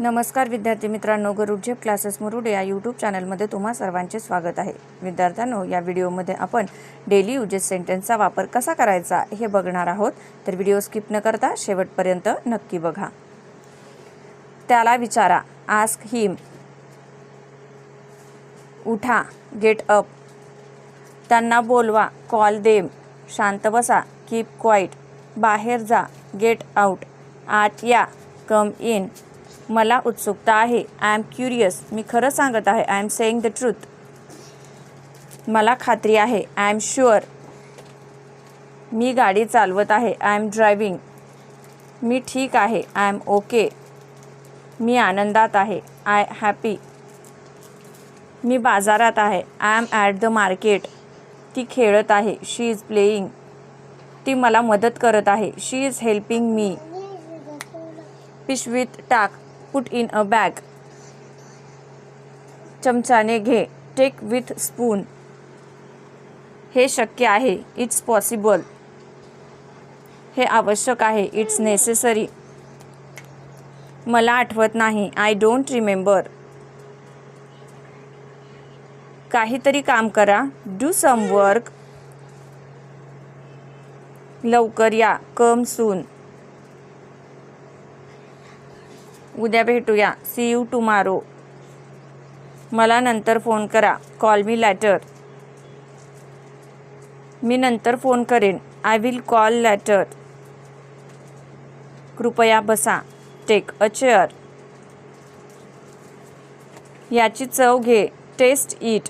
नमस्कार विद्यार्थी मित्रांनो गरुडझेप क्लासेस मुरुड या यूट्यूब चॅनलमध्ये तुम्हा सर्वांचे स्वागत आहे. विद्यार्थ्यांनो या व्हिडिओमध्ये आपण डेली युजेस सेंटेन्सचा वापर कसा करायचा हे बघणार आहोत. तर व्हिडिओ स्किप न करता शेवटपर्यंत नक्की बघा. त्याला विचारा आस्क हिम उठा गेट अप त्यांना बोलवा कॉल देम शांत बसा कीप क्वाईट बाहेर जा गेट आऊट आत या कम इन मला उत्सुकता आहे. आय एम क्युरियस मी खरं सांगत आहे. I am saying the truth मला खात्री आहे. आय एम शुअर मी गाडी चालवत आहे. आय एम ड्रायव्हिंग मी ठीक आहे. आय एम ओके मी आनंदात आहे. आय हॅपी मी बाजारात आहे. I am at the market ती खेळत आहे. शी इज प्लेईंग ती मला मदत करत आहे. शी इज हेल्पिंग मी पिशवीत टाक. पुट इन अ बॅग चमचाने घे. टेक विथ स्पून हे शक्य आहे. इट्स पॉसिबल हे आवश्यक आहे. इट्स नेसेसरी मला आठवत नाही. आय डोंट रिमेंबर काहीतरी काम करा. डू सम वर्क लवकर या. कम सून उद्या भेटूया. सी यू टुमारो मला नंतर फोन करा. कॉल मी लॅटर मी नंतर फोन करेन. आय विल कॉल लॅटर कृपया बसा. टेक अ चेअर याची चव घे. टेस्ट इट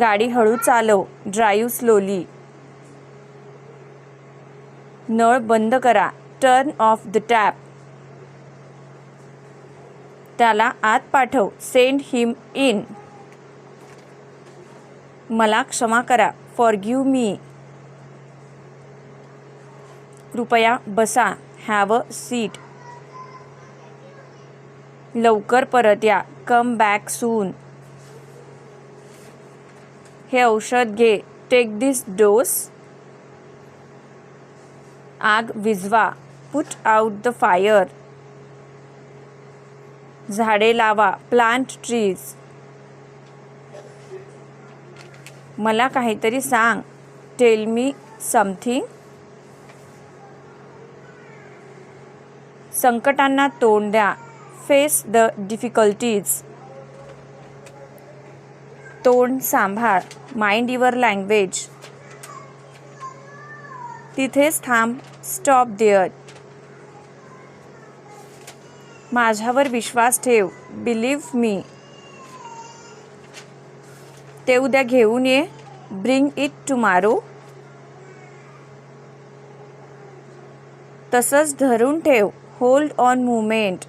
गाडी हळू चालव. ड्राईव्ह स्लोली नळ बंद करा. टर्न ऑफ द टॅप त्याला आत पाठव. सेंड हिम इन मला क्षमा करा. फॉर गिव मी कृपया बसा. हॅव अ सीट लवकर परत या. कम बॅक सून हे औषध घे. टेक दिस डोस आग विझवा. पुट आउट द फायर झाडे लावा. प्लांट ट्रीज मला काहीतरी सांग. टेल मी समथिंग संकटांना तोंड द्या. फेस द डिफिकल्टीज तोंड सांभाळ. माइंड युअर लँग्वेज तिथेच थांब. स्टॉप देअर माझ्यावर विश्वास ठेव. बिलीव्ह मी ते उद्या घेऊन ये. ब्रिंग इट टुमारो तसंच धरून ठेव. होल्ड ऑन मुमेंट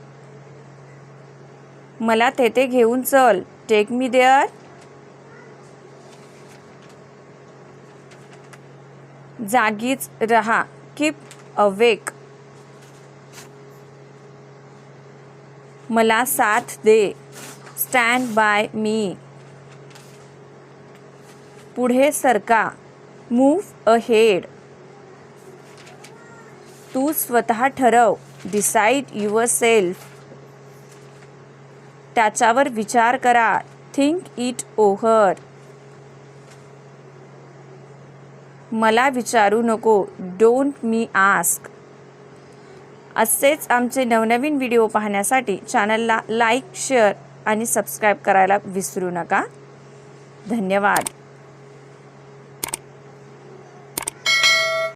मला तेथे घेऊन चल. टेक मी देअर जागीच रहा. कीप अवेक मला साथ दे. स्टँड बाय मी पुढे सरका मूव्ह अहेड तू स्वतः ठरव. डिसाईड युअर सेल्फ त्याच्यावर विचार करा. थिंक इट ओव्हर मला विचारू नको. डोंट मी आस्क असेच आमचे नवनवीन व्हिडिओ पाहण्यासाठी चॅनलला लाईक शेअर आणि सबस्क्राईब करायला विसरू नका. धन्यवाद.